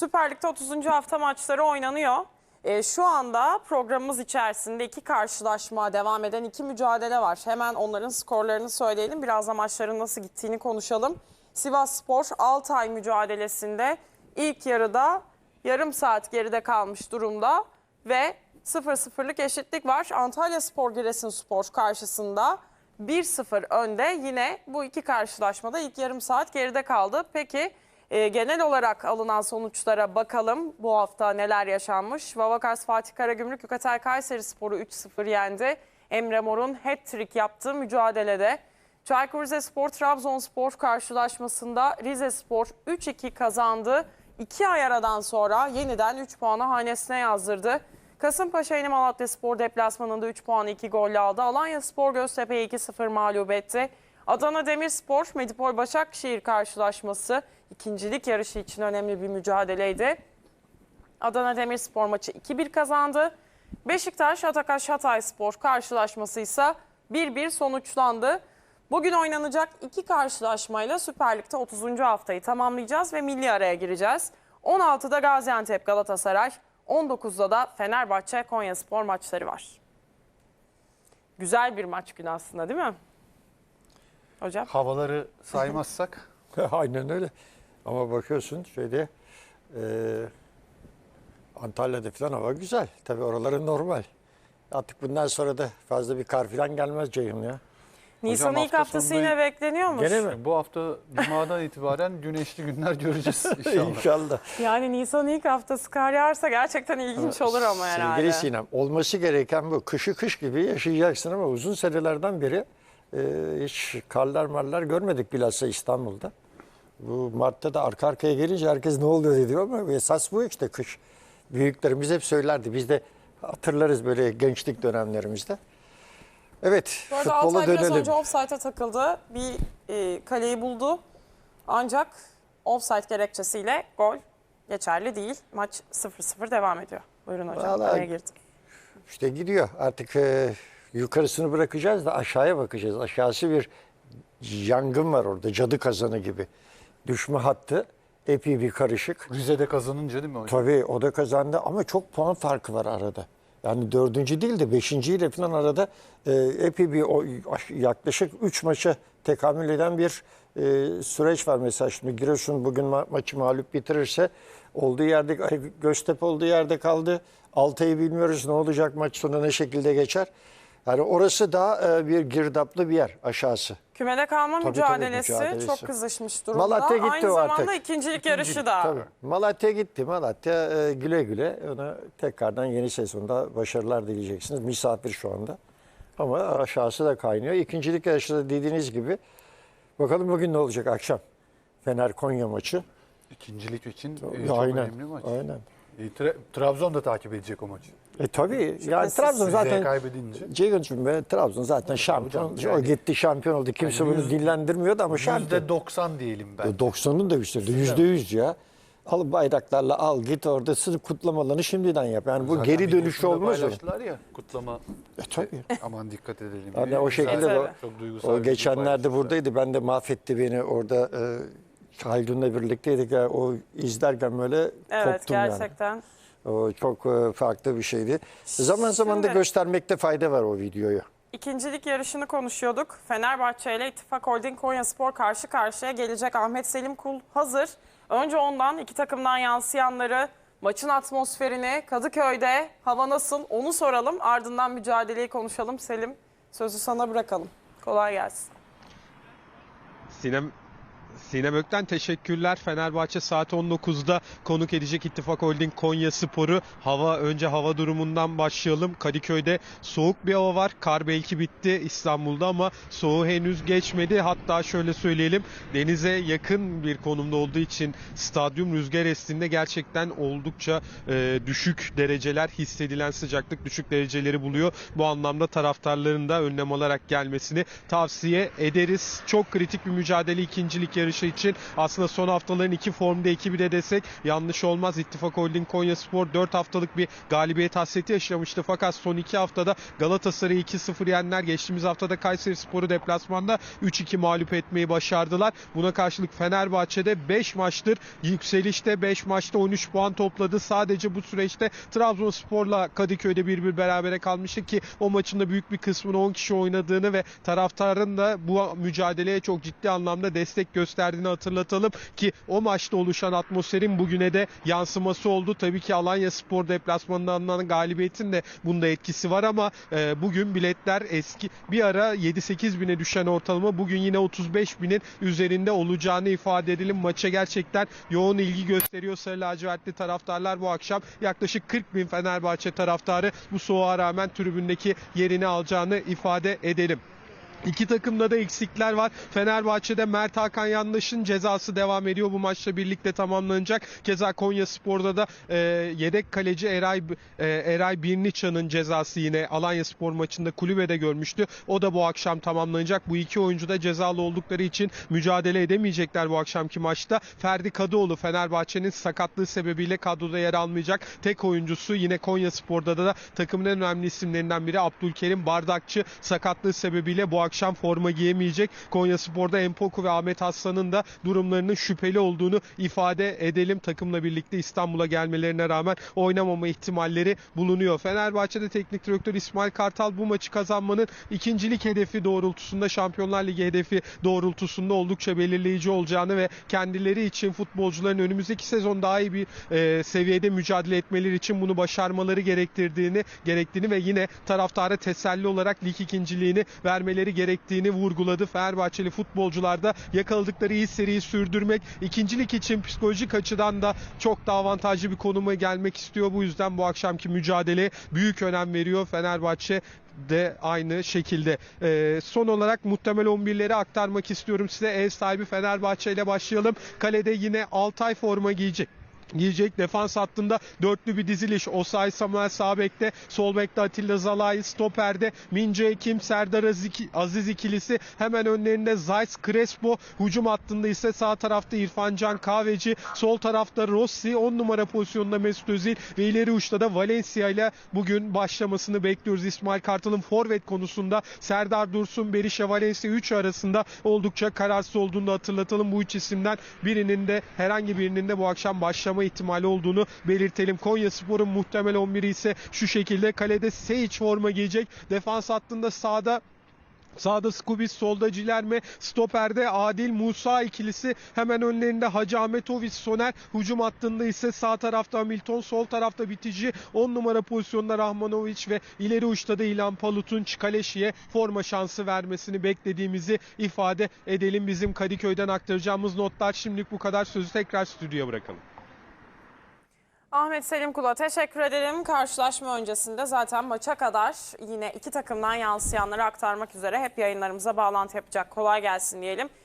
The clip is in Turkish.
Süper Lig'de 30. hafta maçları oynanıyor. Ee, şu anda programımız içerisinde iki karşılaşma devam eden iki mücadele var. Hemen onların skorlarını söyleyelim. Biraz da maçların nasıl gittiğini konuşalım. Sivas Spor Altay mücadelesinde ilk yarıda yarım saat geride kalmış durumda ve 0-0'lık eşitlik var. Antalya Spor Giresunspor karşısında 1-0 önde. Yine bu iki karşılaşmada ilk yarım saat geride kaldı. Peki e, genel olarak alınan sonuçlara bakalım. Bu hafta neler yaşanmış? Vavakars Fatih Karagümrük Yukatel Kayseri Sporu 3-0 yendi. Emre Mor'un hat-trick yaptığı mücadelede. Çaykur Rizespor Trabzonspor karşılaşmasında Rizespor 3-2 kazandı. 2 ay aradan sonra yeniden 3 puanı hanesine yazdırdı. Kasımpaşa Yeni Malatya Spor deplasmanında 3 puanı 2 golle aldı. Alanya Spor Göztepe'yi 2-0 mağlup etti. Adana Demirspor Medipol Başakşehir karşılaşması ikincilik yarışı için önemli bir mücadeleydi. Adana Demirspor maçı 2-1 kazandı. Beşiktaş Atakaş Hatay Spor karşılaşması ise 1-1 sonuçlandı. Bugün oynanacak iki karşılaşmayla Süper Lig'de 30. haftayı tamamlayacağız ve milli araya gireceğiz. 16'da Gaziantep Galatasaray, 19'da da Fenerbahçe Konya Spor maçları var. Güzel bir maç günü aslında değil mi? Hocam. Havaları saymazsak Aynen öyle. Ama bakıyorsun şeyde e, Antalya'da falan hava güzel. Tabii oraları normal. Artık bundan sonra da fazla bir kar falan gelmez Ceyhun ya. Nisan'ın ilk hafta haftası sonunda- yine bekleniyormuş. Gene mi? bu hafta Cuma'dan itibaren güneşli günler göreceğiz inşallah. İnşallah. Yani Nisan'ın ilk haftası kar yağarsa gerçekten ilginç olur ama herhalde. Sevgili Sinem, olması gereken bu. Kışı kış gibi yaşayacaksın ama uzun senelerden beri e, hiç karlar marlar görmedik bilhassa İstanbul'da. Bu Mart'ta da arka arkaya gelince herkes ne oluyor dedi ama esas bu işte kış. Büyüklerimiz hep söylerdi. Biz de hatırlarız böyle gençlik dönemlerimizde. Evet, Bu arada futbola Altay biraz dönelim. önce offside'a takıldı. Bir e, kaleyi buldu. Ancak offside gerekçesiyle gol geçerli değil. Maç 0-0 devam ediyor. Buyurun hocam. Vallahi- Araya girdim. İşte gidiyor. Artık e, yukarısını bırakacağız da aşağıya bakacağız. Aşağısı bir yangın var orada. Cadı kazanı gibi. Düşme hattı epey bir karışık. Rize'de kazanınca değil mi hocam? Tabii o da kazandı ama çok puan farkı var arada. Yani dördüncü değil de beşinciyle falan arada e, epey bir o, yaklaşık üç maça tekamül eden bir e, süreç var. Mesela şimdi Giresun bugün ma- maçı mağlup bitirirse olduğu yerde Göztepe olduğu yerde kaldı. Altay'ı bilmiyoruz ne olacak maç sonu ne şekilde geçer. Yani orası daha e, bir girdaplı bir yer aşağısı. Kümede kalma Tabii, mücadelesi, tabii, mücadelesi. çok kızışmış durumda. Malatya gitti Aynı o zamanda artık. ikincilik yarışı da. Tabii. Malatya gitti. Malatya e, güle güle. Ona tekrardan yeni sezonda başarılar dileyeceksiniz. Misafir şu anda. Ama aşağısı da kaynıyor. İkincilik yarışı da dediğiniz gibi. Bakalım bugün ne olacak akşam? Fener Konya maçı. İkincilik için e, çok aynen. önemli maç. Aynen. E, Tra- Trabzon da takip edecek o maçı. E tabii. Yani. Trabzon zaten kaybedince. Ceyhun'cum be Trabzon zaten şampiyon. hocam, O yani- gitti şampiyon oldu. Kimse Yani bunu yüz- dillendirmiyordu ama şampiyon. %90 diyelim ben. 90'ın da üstünde. Yüzde yüz ya. Al bayraklarla al git orada sırf kutlamalarını şimdiden yap. Yani bu Zaten geri dönüşü videosunu da olmaz o. paylaştılar ya kutlama. E, tabii. Aman dikkat edelim. Hani diye. o şekilde Güzel, o- çok duygusal O bir geçenlerde buradaydı. Ben de mahvetti beni orada. E, Haldun'la birlikteydik. Ya, o izlerken böyle Evet koptum yani. gerçekten. O çok e, farklı bir şeydi. Zaman zaman da Şimdi- göstermekte fayda var o videoyu. İkincilik yarışını konuşuyorduk. Fenerbahçe ile İttifak Holding Konya Spor karşı karşıya gelecek. Ahmet Selim Kul hazır. Önce ondan iki takımdan yansıyanları, maçın atmosferini, Kadıköy'de hava nasıl onu soralım. Ardından mücadeleyi konuşalım. Selim sözü sana bırakalım. Kolay gelsin. Sinem Sinem Ökten teşekkürler. Fenerbahçe saat 19'da konuk edecek İttifak Holding Konya Sporu. Hava önce hava durumundan başlayalım. Kadıköy'de soğuk bir hava var. Kar belki bitti İstanbul'da ama soğuğu henüz geçmedi. Hatta şöyle söyleyelim denize yakın bir konumda olduğu için stadyum rüzgar estiğinde gerçekten oldukça e, düşük dereceler hissedilen sıcaklık düşük dereceleri buluyor. Bu anlamda taraftarların da önlem alarak gelmesini tavsiye ederiz. Çok kritik bir mücadele ikincilik yarışı için. Aslında son haftaların iki formda ekibi de desek yanlış olmaz. İttifak Holding Konya Spor 4 haftalık bir galibiyet hasreti yaşamıştı. Fakat son iki haftada Galatasaray'ı 2-0 yenler. Geçtiğimiz haftada Kayseri Spor'u deplasmanda 3-2 mağlup etmeyi başardılar. Buna karşılık Fenerbahçe'de 5 maçtır yükselişte 5 maçta 13 puan topladı. Sadece bu süreçte Trabzonspor'la Kadıköy'de bir bir berabere kalmıştı ki o maçın da büyük bir kısmını 10 kişi oynadığını ve taraftarın da bu mücadeleye çok ciddi anlamda destek gösterdiğini hatırlatalım ki o maçta oluşan atmosferin bugüne de yansıması oldu. Tabii ki Alanya Spor deplasmanında alınan galibiyetin de bunda etkisi var ama e, bugün biletler eski bir ara 7-8 bine düşen ortalama bugün yine 35 binin üzerinde olacağını ifade edelim. Maça gerçekten yoğun ilgi gösteriyor Sarı lacivertli taraftarlar bu akşam. Yaklaşık 40 bin Fenerbahçe taraftarı bu soğuğa rağmen tribündeki yerini alacağını ifade edelim. İki takımda da eksikler var. Fenerbahçe'de Mert Hakan Yandaş'ın cezası devam ediyor. Bu maçla birlikte tamamlanacak. Keza Konya Spor'da da e, yedek kaleci Eray e, Eray Birniçan'ın cezası yine Alanya Spor maçında kulübede görmüştü. O da bu akşam tamamlanacak. Bu iki oyuncu da cezalı oldukları için mücadele edemeyecekler bu akşamki maçta. Ferdi Kadıoğlu Fenerbahçe'nin sakatlığı sebebiyle kadroda yer almayacak. Tek oyuncusu yine Konya Spor'da da takımın en önemli isimlerinden biri Abdülkerim Bardakçı sakatlığı sebebiyle bu akşam forma giyemeyecek. Konya Spor'da Empoku ve Ahmet Aslan'ın da durumlarının şüpheli olduğunu ifade edelim. Takımla birlikte İstanbul'a gelmelerine rağmen oynamama ihtimalleri bulunuyor. Fenerbahçe'de teknik direktör İsmail Kartal bu maçı kazanmanın ikincilik hedefi doğrultusunda Şampiyonlar Ligi hedefi doğrultusunda oldukça belirleyici olacağını ve kendileri için futbolcuların önümüzdeki sezon daha iyi bir e, seviyede mücadele etmeleri için bunu başarmaları gerektirdiğini gerektiğini ve yine taraftara teselli olarak lig ikinciliğini vermeleri gerektiğini vurguladı. Fenerbahçeli futbolcular da yakaladıkları iyi seriyi sürdürmek, ikincilik için psikolojik açıdan da çok daha avantajlı bir konuma gelmek istiyor. Bu yüzden bu akşamki mücadele büyük önem veriyor Fenerbahçe de aynı şekilde. Ee, son olarak muhtemel 11'leri aktarmak istiyorum size. Ev sahibi Fenerbahçe ile başlayalım. Kalede yine Altay forma giyecek giyecek. Defans hattında dörtlü bir diziliş. Osay Samuel sağ bekte, sol bekte Atilla Zalai, stoperde Mince Ekim, Serdar Aziz, ikilisi. Hemen önlerinde Zayt Crespo. Hücum hattında ise sağ tarafta İrfan Can Kahveci, sol tarafta Rossi, 10 numara pozisyonunda Mesut Özil ve ileri uçta da Valencia ile bugün başlamasını bekliyoruz. İsmail Kartal'ın forvet konusunda Serdar Dursun, Berisha Valencia 3 arasında oldukça kararsız olduğunu hatırlatalım. Bu üç isimden birinin de herhangi birinin de bu akşam başlama ihtimali olduğunu belirtelim. Konya Spor'un muhtemel 11'i ise şu şekilde kalede Sage forma giyecek. Defans hattında sağda Sağda Skubis, solda Cilerme, stoperde Adil Musa ikilisi. Hemen önlerinde Hacı Ahmetoviç, Soner. Hücum hattında ise sağ tarafta Hamilton, sol tarafta bitici. 10 numara pozisyonda Rahmanoviç ve ileri uçta da İlhan Palut'un Çikaleşi'ye forma şansı vermesini beklediğimizi ifade edelim. Bizim Kadıköy'den aktaracağımız notlar şimdilik bu kadar. Sözü tekrar stüdyoya bırakalım. Ahmet Selim Kula teşekkür ederim. Karşılaşma öncesinde zaten maça kadar yine iki takımdan yansıyanları aktarmak üzere hep yayınlarımıza bağlantı yapacak. Kolay gelsin diyelim.